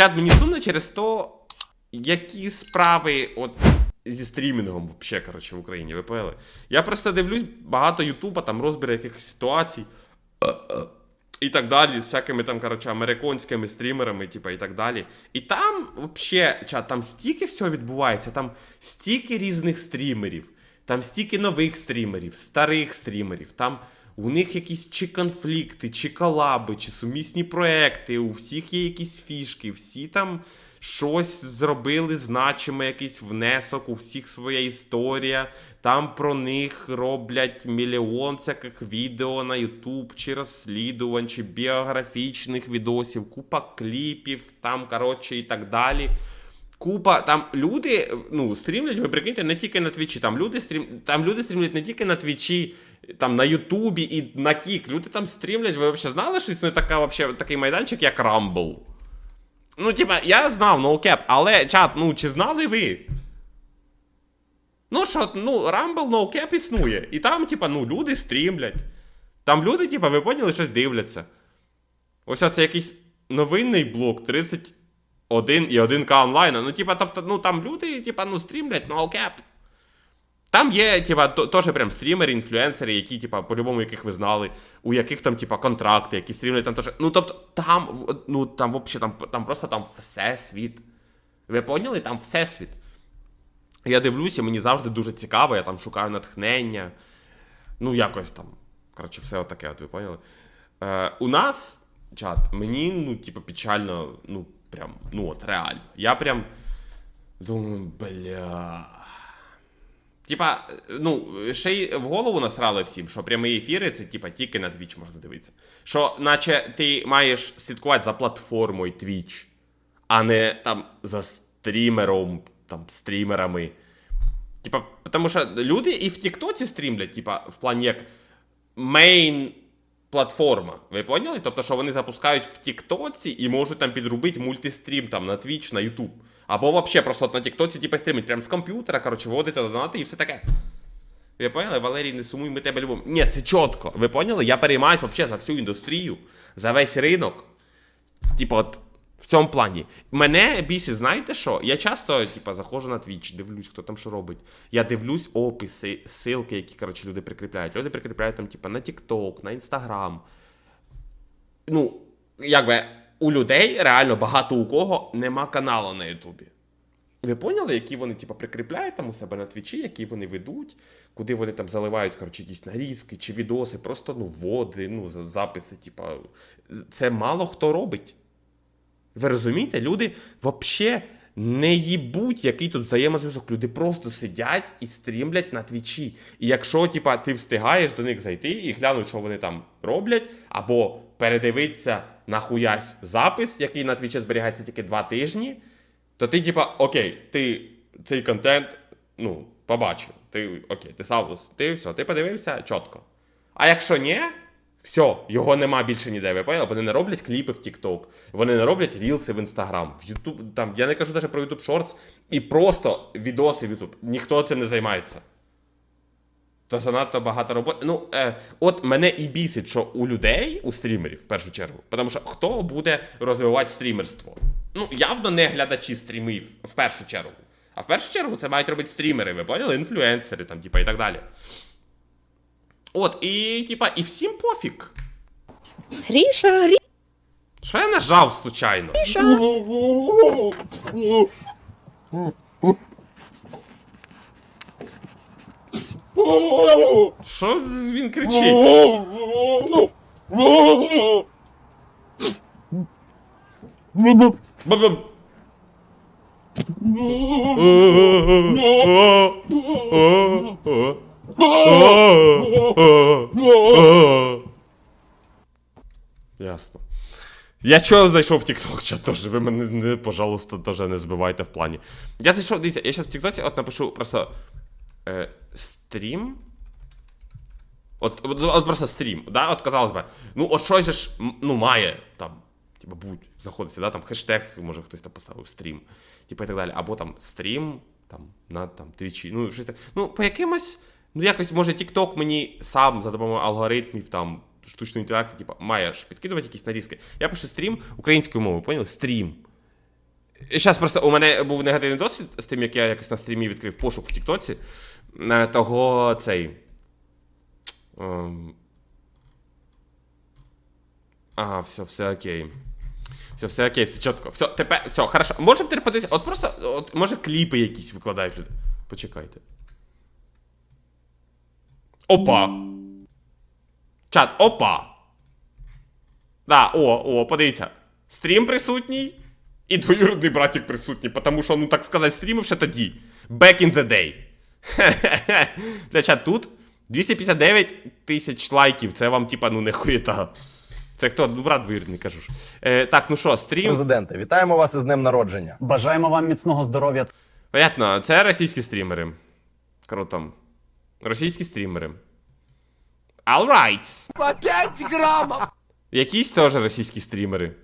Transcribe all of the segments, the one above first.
Чат, мені сумно через то, які справи от зі стрімінгом вообще, коротше, в Україні, ви поняли? Я просто дивлюсь багато Ютуба, там розбір якихось ситуацій. І так далі, з всякими там, коротше, американськими стрімерами, типа, і так далі. І там, вообще, чат, там стільки всього відбувається, там стільки різних стрімерів, там стільки нових стрімерів, старих стрімерів, там у них якісь чи конфлікти, чи колаби, чи сумісні проекти, у всіх є якісь фішки, всі там щось зробили значиме, якийсь внесок, у всіх своя історія. Там про них роблять мільйон всяких відео на Ютуб, чи розслідувань, чи біографічних відосів, купа кліпів, там, коротше, і так далі. Купа там люди ну, стрімлять, ви прикиньте, не тільки на Твічі. Там люди стрім, там люди стрімлять не тільки на Твічі, там на Ютубі і на Кік. Люди там стрімлять. Ви взагалі знали, що існує така, вообще, такий майданчик, як Rumble? Ну, типа, я знав ноукеп, але чат, ну чи знали ви? Ну що, ну, Rumble ноукеп існує. І там, типа, ну, люди стрімлять. Там люди, типа, ви поняли, щось дивляться. Ось це якийсь новинний блок 31 і 1К онлайн. Ну, типа, тобто, ну там люди, типа, ну, стрімлять, ноукеп. Там є, типа, теж прям стрімери, інфлюенсери, які, типа, по-любому, яких ви знали, у яких там, типа, контракти, які стрімлять там теж. Ну, тобто, там, ну, там, взагалі, там, там просто там всесвіт. Ви поняли? Там всесвіт. Я дивлюся, мені завжди дуже цікаво, я там шукаю натхнення. Ну, якось там. Коротше, все отаке, от ви поняли. Е, у нас, чат, мені, ну, типу, печально, ну, прям, ну, от реально. Я прям думаю, бля. Типа, ну, ще й в голову насрали всім, що прямі ефіри це типа тільки на Twitch можна дивитися. Що, наче ти маєш слідкувати за платформою Twitch, а не там за стрімером, там, стрімерами. Типа, тому що люди і в Тіктоці стрімлять, типа, в плані як мейн платформа. Ви поняли? Тобто, що вони запускають в Тіктоці і можуть там підробити мультистрім там на Twitch, на YouTube. Або взагалі просто на Тіктоці, типу, стрімить прямо з комп'ютера, коротше, вводити донати і все таке. Ви поняли? Валерій, не сумуй, ми тебе любимо. Ні, це чітко. Ви поняли? Я переймаюся взагалі за всю індустрію, за весь ринок. Типу, от в цьому плані. Мене більше, знаєте що? Я часто, типу, заходжу на Twitch, дивлюсь, хто там що робить. Я дивлюсь описи, ссылки, які, коротше, люди прикріпляють. Люди прикріпляють там, типу, на TikTok, на Instagram. Ну, якби у людей реально багато у кого нема каналу на Ютубі. Ви поняли, які вони типу, прикріпляють там у себе на твічі, які вони ведуть, куди вони там заливають коротше, якісь нарізки чи відоси, просто ну, води, ну, записи, типу. Це мало хто робить. Ви розумієте, люди взагалі не їбуть, який тут взаємозв'язок. Люди просто сидять і стрімлять на твічі. І якщо типа, ти встигаєш до них зайти і глянути, що вони там роблять, або передивитися нахуясь запис, який на твічі зберігається тільки два тижні, то ти, типа, окей, ти цей контент ну, побачив. Ти окей, ти савус, ти все, ти подивився чітко. А якщо ні, все, його нема більше ніде. Ви поняли? Вони не роблять кліпи в TikTok, вони не роблять рілси в Instagram, в YouTube, там, я не кажу навіть про YouTube Shorts, і просто відоси в YouTube. Ніхто цим не займається. То занадто багато роботи. Ну, е, от мене і бісить, що у людей, у стрімерів, в першу чергу, тому що хто буде розвивати стрімерство? Ну, явно не глядачі стрімів в першу чергу. А в першу чергу це мають робити стрімери, ви поняли? Інфлюенсери там, типа, і так далі. От, і, типа, і всім пофіг. Гріша, Гріша. Що я нажав случайно? Що він кричить? Бабам. Ясно. Я чого зайшов в TikTok, чат теж. Ви мене, не, пожалуйста, теж не збивайте в плані. Я зайшов, дивіться, я зараз в TikTok от напишу просто е, стрім. От, от, просто стрім, да? От казалось би, ну от щось же ж ну, має там, типу, будь, знаходиться, да, там хештег, може хтось там поставив стрім, типу і так далі. Або там стрім, там, на там, твічі, ну, щось так. Ну, по якимось, ну якось, може, TikTok мені сам за допомогою алгоритмів там штучного інтелекту, типу, маєш підкидувати якісь нарізки. Я пишу стрім українською мовою, поняли? Стрім. Зараз просто у мене був негативний досвід з тим, як я якось на стрімі відкрив пошук в Тіктоці. е, Того цей. ем, Ага, все, все окей. Все, все окей, все чітко. Все, тепер, все, хорошо. Можемо тепер подивитися, от просто, от, може кліпи якісь викладають люди. Почекайте. Опа. Чат, опа. Да, о, о, подивіться. Стрім присутній. І двоюродний братик присутній, тому що, ну так сказати, стрімив ще тоді. Back in the day. Бля, чат, тут 259 тисяч лайків. Це вам, типа, ну не хуєта. Це хто? Ну, брат двоюродний, кажу ж. Е, так, ну що, стрім. Президенте, вітаємо вас із днем народження. Бажаємо вам міцного здоров'я Понятно, це російські стрімери. Круто. Російські стрімери. Alright. По 5 грамів. Якісь теж російські стрімери.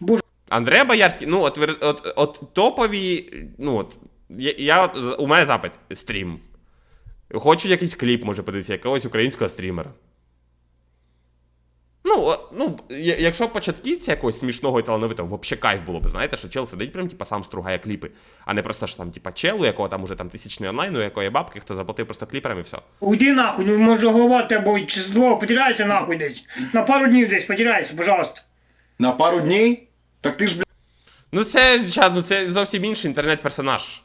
Боже. Андреа Боярський, ну, от, от, от топові. Ну, от. Я, я от, у мене запит стрім. Хочу якийсь кліп, може подивитися, якогось українського стрімера. Ну, ну, якщо початківця якогось смішного і талановитого, вообще кайф було б, знаєте, що чел сидить прям, типа, сам стругає кліпи, а не просто ж там, типа, челу, якого там уже там тисячний онлайн, у якої бабки, хто заплатив просто кліперам і все. Уйди нахуй, ну може голова тебе чи зло, потеряйся нахуй десь. На пару днів десь потеряйся, пожалуйста. На пару дней? Так ты ж, блядь, Ну це, чат, ну це зовсім інший інтернет-персонаж.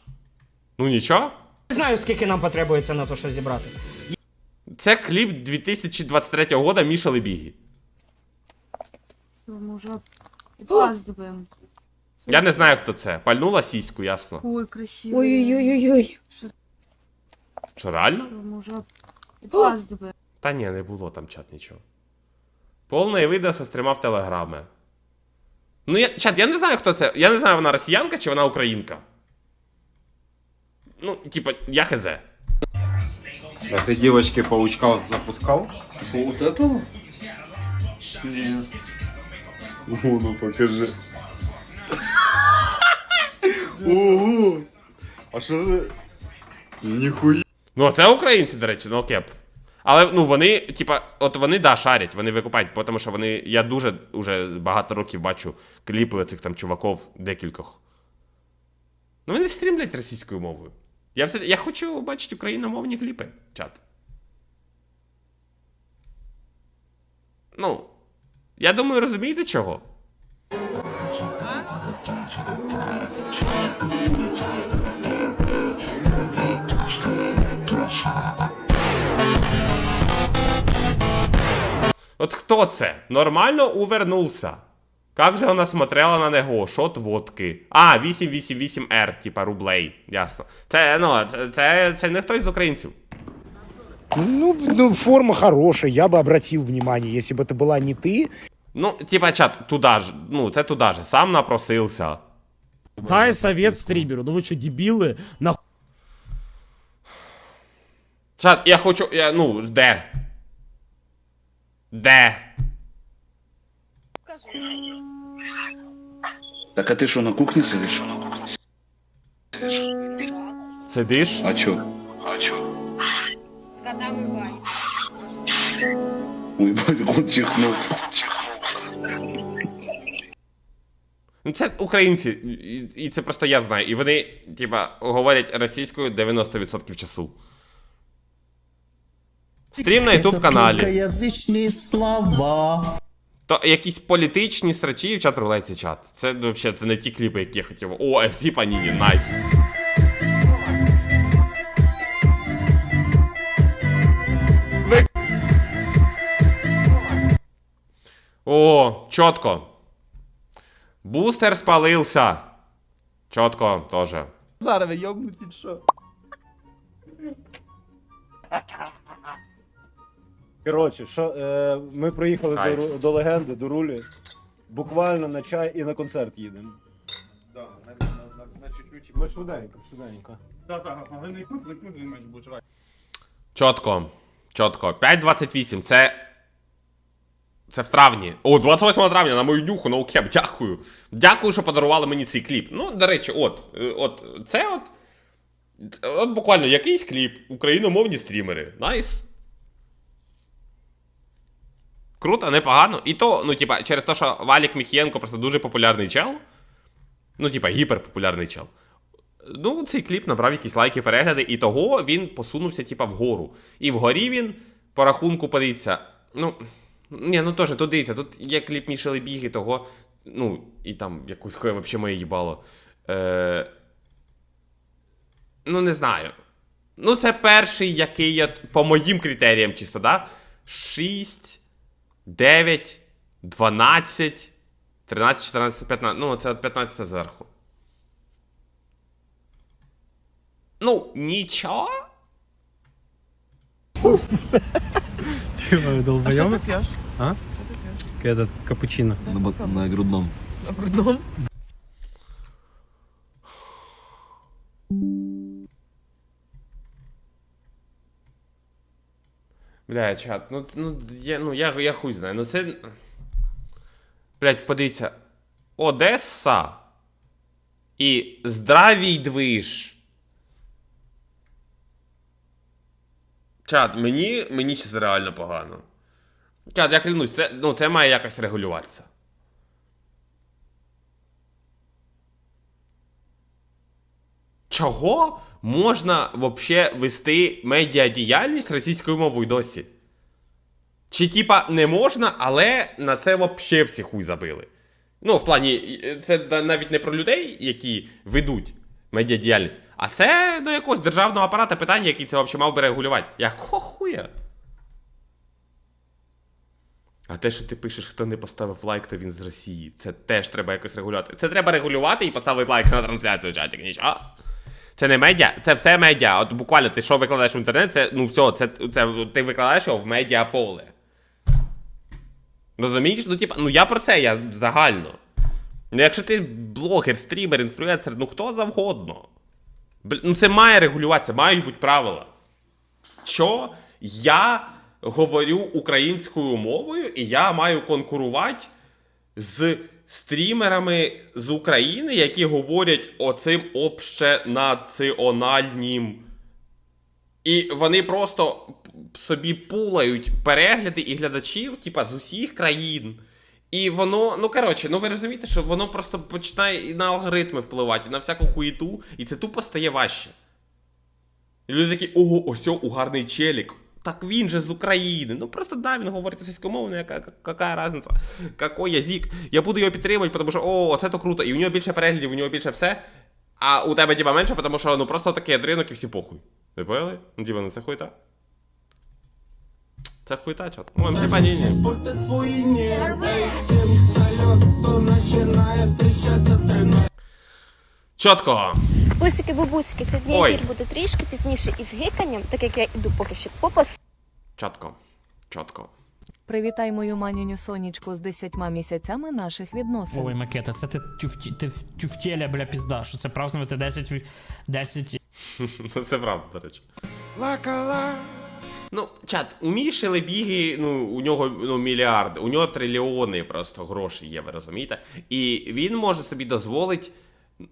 Ну нічого. Не знаю, скільки нам потребується на те, що зібрати. Це кліп 2023 года Міша Лебігі. Все, мы уже опаздываем. Я не знаю, хто це. Пальнула сіську, ясно. Ой, красиво. Ой-ой-ой-ой. Що реально? Мы уже опаздываем. Та ні, не було там чат нічого. Повне відео со стріма в Телеграми. Ну, я, чат, я не знаю, хто це. Я не знаю, вона росіянка чи вона українка. Ну, типа, я хз. А ты девочке паучка запускал? вот этого? Нет. О, ну покажи. Ого! А що це? Ніхуя. Ну, це українці, до речі, ну океп. Але ну вони, типа, от вони да, шарять, вони викупають, тому що вони. Я дуже уже багато років бачу кліпи цих там чуваків декількох. Ну вони стрімлять російською мовою. Я все. Я хочу бачити україномовні кліпи, чат. Ну. Я думаю, розумієте чого? От хто це? Нормально увернувся. Как же вона смотрела на него? Шот водки. А, 888R, типа рублей. Ясно. Це, ну, це, це, це не хтось з українців. Ну, ну, форма хорошая, я бы обратил внимание, если бы это была не ты. Ну, типа, чат, туда ж. Ну, це туда же. Сам напросився. Дай совет стримеру. Ну вы что, дебилы? Нахуй Чат, я хочу. Я, ну, де? Де? Так а ты что, на кухне сидишь? Сидиш? А чё? А чё? С котами Ой, ебать, он чихнул. Ну, це українці, і, і це просто я знаю. І вони, типа, говорять російською 90% часу. Стрім на YouTube каналі. язичні слова. То якісь політичні срачі в чат рулеці чат. Це взагалі це не ті кліпи, які я хотів. О, FC Паніні, найс. О, чітко. Бустер спалився. Чітко теж. Зараз ви що? Коротше, що, е, ми приїхали до, Ру- до легенди, до рулі. Буквально на чай і на концерт їдемо. Ми швиденько, швиденько. Чітко. Чітко. 5.28. Це. Це в травні. О, 28 травня на мою днюху, на океп. Дякую. Дякую, що подарували мені цей кліп. Ну, до речі, от. е, От це от. От буквально якийсь кліп. Україномовні стрімери. Найс. Круто, непогано. І то, ну, типа, через те, що Валік Міхієнко просто дуже популярний чел. Ну, типа, гіперпопулярний чел. Ну, цей кліп набрав якісь лайки, перегляди, і того він посунувся, типа, вгору. І вгорі він, по рахунку, подивіться. Ну, ні, ну теж, тут дивіться, тут є кліп Мішели Біги, того. Ну, і там якусь хуй вообще моє їбало. Е... Ну, не знаю. Ну, це перший, який я по моїм критеріям чисто, да? 6, 9, 12, 13, 14, 15. Ну, це 15 зверху. Ну, нічого. А що ти п'єш? А? Этот, капучино. На грудном. Бля, чат, ну, ну, я, ну я, я хуй знаю. Ну це. Блять, подивіться. Одеса. І здравій движ. Чат, мені, мені щось реально погано. Чат, я клянусь, це, ну, це має якось регулюватися. Чого можна вообще вести медіадіяльність російською мовою досі? Чи типа не можна, але на це вообще всі хуй забили. Ну, в плані, це навіть не про людей, які ведуть медіадіяльність, а це до якогось державного апарата питання, який це взагалі мав би регулювати. Якого хуя? А те, що ти пишеш, хто не поставив лайк, то він з Росії. Це теж треба якось регулювати. Це треба регулювати і поставити лайк на трансляцію чаті. Нічого. Це не медіа, це все медіа. От буквально ти що викладаєш в інтернет, це ну все, це, це ти викладаєш його в медіаполе. Розумієш? Ну, типа, ну я про це, я загально. Ну, якщо ти блогер, стрімер, інфлюенсер, ну хто завгодно. Ну це має регулюватися, мають бути правила. Що я говорю українською мовою, і я маю конкурувати з стрімерами з України, які говорять оцим общенаціональнім. І вони просто собі пулають перегляди і глядачів, типа, з усіх країн. І воно, ну коротше, ну ви розумієте, що воно просто починає і на алгоритми впливати, і на всяку хуєту, і це тупо стає важче. І люди такі, ого, ось угарний челік. Так він же з України. Ну просто да, він говорить російською мовою, ну яка, яка, разниця? Какой язик? Я буду його підтримувати, тому що о, це то круто. І у нього більше переглядів, у нього більше все. А у тебе типа менше, тому що ну просто такий ринок і всі похуй. Ви поняли? Ну типа, ну це хуйта. Це хуйта, чат. Ну, всі паніні. Чотко. Бусики, бабусики, сьогодні Ой. ефір буде трішки пізніше із гиканням, так як я іду поки що по пос- Чотко. Чотко. Привітай мою манюню сонечку з 10 місяцями наших відносин. Ой, макета, це ти тюфті, ти в- тюфтєля, бля, пізда, що це празднувати 10, ві- 10 Ну, Це правда, до речі. Ну, чат, у Міші Лебіги, ну, у нього ну, мільярди, у нього трильйони просто грошей є, ви розумієте? І він може собі дозволити.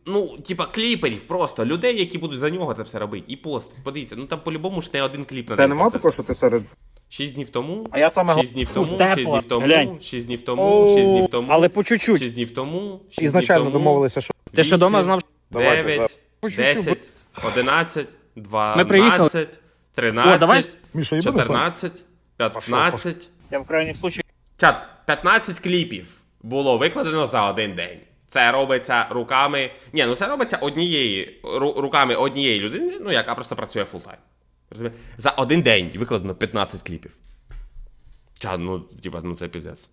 Ну, типа, кліперів просто, людей, які будуть за нього це все робити. І постить. Подивіться, ну там по-любому ж не один кліп на Та день нема такого, що ти серед. Шість днів тому, А я саме шість днів тому, Тепло, шість днів тому, глянь. шість днів тому, шість днів тому, Але по чуть-чуть. шість днів тому, шість Ізначально днів тому, домовилися, що Ти що дома знав? Давайте, 9, По чуть-чуть, 10, 11, Ми приїхали. 12, 13, О, давай. 14, 15. Я в крайніх случаях. Чат, 15 кліпів було викладено за один день. Це робиться руками. Ні, ну це робиться однієї руками однієї людини, ну яка просто працює фултайм. За один день викладено 15 кліпів. Чат, ну, типа, ну це піздець.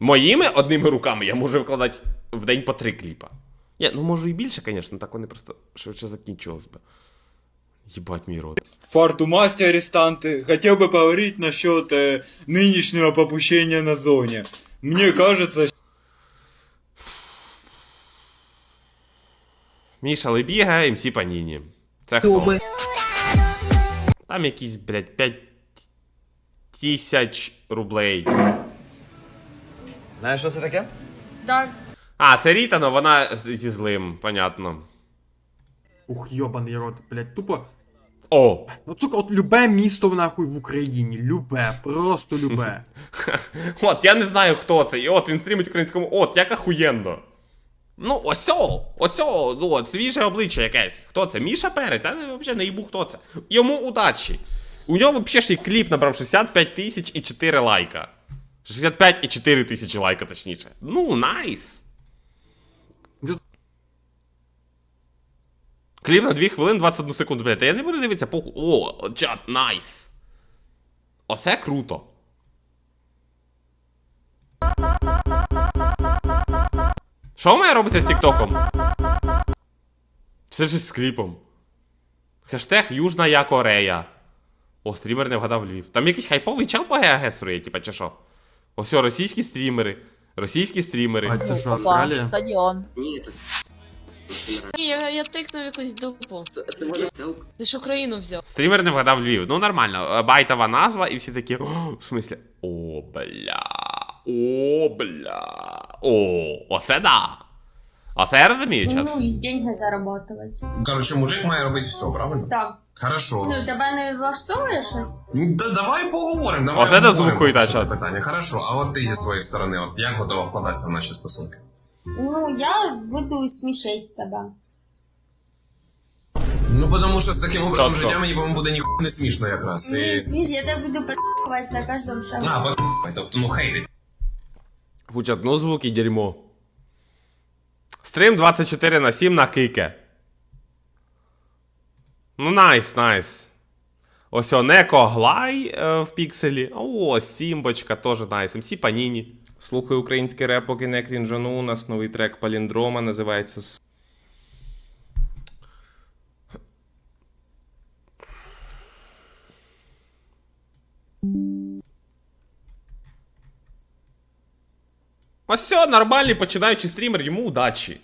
Моїми одними руками я можу викладати в день по три кліпа. Ні, ну можу і більше, звісно, так вони просто швидше закінчилось би. Єбать мій рот. Фартумасти арестанты, хотел бы поговорить насчет э, нынешнего попущения на зоне. Мне кажется, Міша Лебіга, МС Паніні. Це хто? Там якісь, блядь, 5 тисяч рублей. Знаєш, що це таке? Так. А, це Ріта, но вона з- зі злим, понятно. Ух, ёбаный рот, блядь, тупо. О! Ну, сука, от любе місто нахуй в Україні, любе, просто любе. От, я не знаю, хто це. І от він стрімить українському. От, як ахуєнно. Ну, осьо, осьо, ну от свіже обличчя якесь. Хто це? Міша Перець? Я не- взагалі не їбу, хто це. Йому удачі. У нього взагалі ще й кліп набрав 65 тисяч і 4 лайка. 65 і 4 тисячі лайка, точніше. Ну, найс. Кліп на 2 хвилин 21 секунду, блядь. Та я не буду дивитися по. О, чат, найс. Оце круто. Що має робиться з Тіктоком? Це ж з кліпом. Хештег Южна Я Корея. О, стрімер не вгадав Львів. Там якийсь хайповий чел по геогесрує, типа, чи що? Ось російські стрімери. Російські стрімери. А це що, Австралія? Стадіон. Ні, я, я тикнув якусь дупу. Це, може Ти ж Україну взяв. Стрімер не вгадав Львів. Ну нормально. Е, Байтова назва, і всі такі. «О, в смислі? О, бля. О, бля. О, оце да. Оце я розумію, чат. Ну, і деньги заработувати. Короче, мужик має робити все, правильно? Так. Хорошо. Ну, тебе не влаштовує щось? Да, давай поговоримо. Давай Оце обговоримо дозвукує, та, перше чат. питання. Хорошо, а от ти зі своєї сторони, от як готова вкладатися в наші стосунки? Ну, я буду смішити тебе. Ну, тому що з таким образом Чітко. життя мені, по-моєму, буде ніхуя не смішно якраз. Ні, сміш, я тебе буду пи***увати на кожному шагу. А, от, тобто, ну, хейтить. Гучат, ну звуки дерьмо. Стрім 24 на 7 на кике. Ну, найс, найс. Ось о, Неко Глай е, в пікселі. О, Сімбочка, теж найс. МС Паніні. Слухаю український реп, поки не крінжану. У нас новий трек Паліндрома називається Ось все, нормальний починаючий стрімер, йому удачі.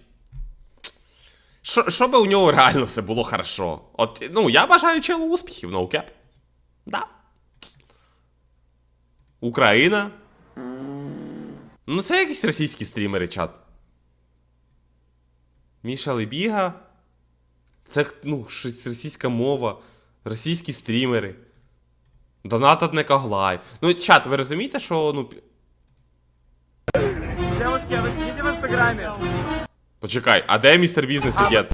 Що би у нього реально все було хорошо? От, ну, я бажаю челу успіхів, ноукеп. Да. Україна. Ну, це якісь російські стрімери, чат. Міша Лебіга. Це, ну, щось російська мова. Російські стрімери. Донат от Некоглай. Ну, чат, ви розумієте, що, ну. Девушки, а ви сидите в інстаграмі? Почекай, а де містер бізнес ідет?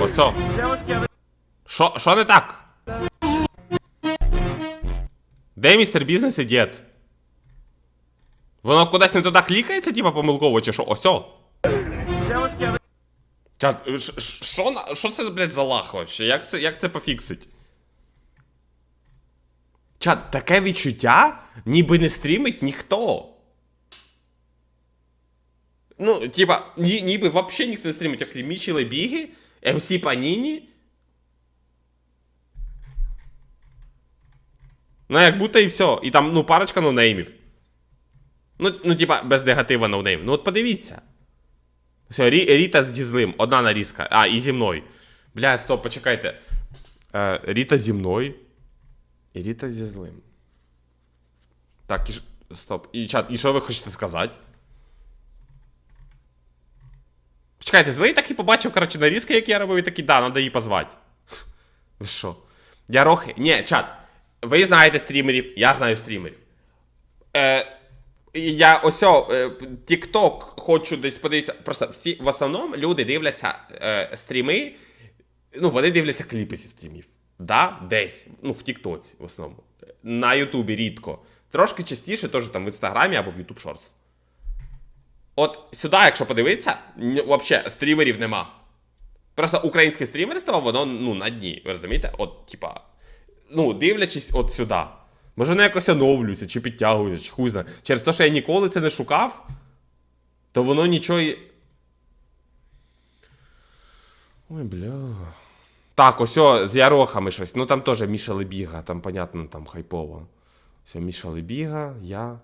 Осо. Девушки, а ви... Що, що не так? Де містер бізнес і дід? Воно кудись не туди клікається, типа помилково, чи що? Осьо. Чат, що, що це, блядь, за лах вообще? Як це, як це пофіксить? Чат, таке відчуття, ніби не стрімить ніхто. Ну, типа, ні, ніби вообще ніхто не стрімить, окрім Мічі Лебіги, МС Паніні. Ну, як будто і все. І там, ну, парочка ноунеймів. Ну, ну, типа, без негатива ноунейм. Ну, от подивіться. Все, Рі, Ріта з Дізлим, одна нарізка. А, і зі мною. Бля, стоп, почекайте. Е, Ріта зі мною. І Ріта зі злим. Так, і. Стоп. І чат, і що ви хочете сказати? Почекайте, злий так і побачив, коротше, нарізки, які я робив, і такий, да, треба її позвати. Ви що? Я рохи. Ні, чат. Ви знаєте стрімерів, я знаю стрімерів. Е, я ось е, TikTok хочу десь подивитися. Просто всі в основному люди дивляться е, стріми. Ну, вони дивляться кліпи зі стрімів. Да, десь. Ну, в Тіктоці в основному. На Ютубі рідко. Трошки частіше теж там в Інстаграмі або в YouTube Shorts. От сюди, якщо подивитися, взагалі стрімерів нема. Просто українське стрімерство, воно ну, на дні. Ви розумієте? От, типа. Ну, дивлячись от сюди. Може, вони якось оновлюються, чи підтягуються, чи хуй знає. Через те, що я ніколи це не шукав, то воно нічого. Ой, бля. Так, ось з Ярохами щось. Ну там теж Міша Лебіга, там, понятно, там хайпово. Все, Міша Лебіга, я.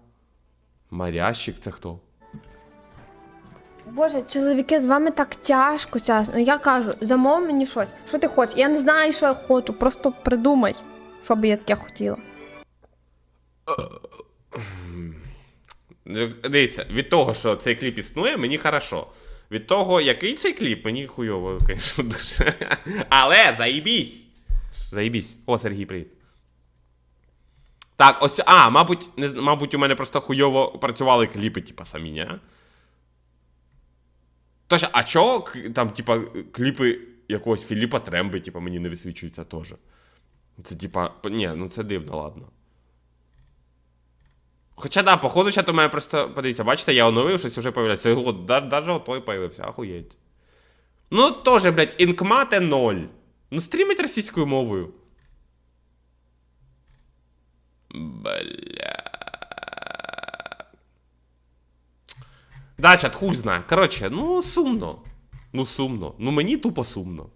Марящик, це хто? Боже, чоловіки, з вами так тяжко чесно. Я кажу, замов мені щось. Що ти хочеш? Я не знаю, що я хочу. Просто придумай, що би я таке хотіла. Дивіться, від того, що цей кліп існує, мені хорошо. Від того, який цей кліп, мені хуйово, звісно, дуже. Але заїбісь! Заїбісь. О, Сергій, привіт. Так, ось. А, мабуть, не, мабуть, у мене просто хуйово працювали кліпи, типа самі, ні? Точно, а чого там, типа, кліпи якогось Філіпа Тремби, типа, мені не висвічуються теж? Це типа. Ні, ну це дивно, ладно. Хоча да, походу, чат у мене просто. Подивіться, бачите, я оновив, щось вже появляється. От, даже отой появився, ахуєть. Ну, теж, блядь, інкмате 0. Ну, стрімить російською мовою. Бля. Да, чат, хуй знає. Коротше, ну сумно. Ну сумно. Ну мені тупо сумно.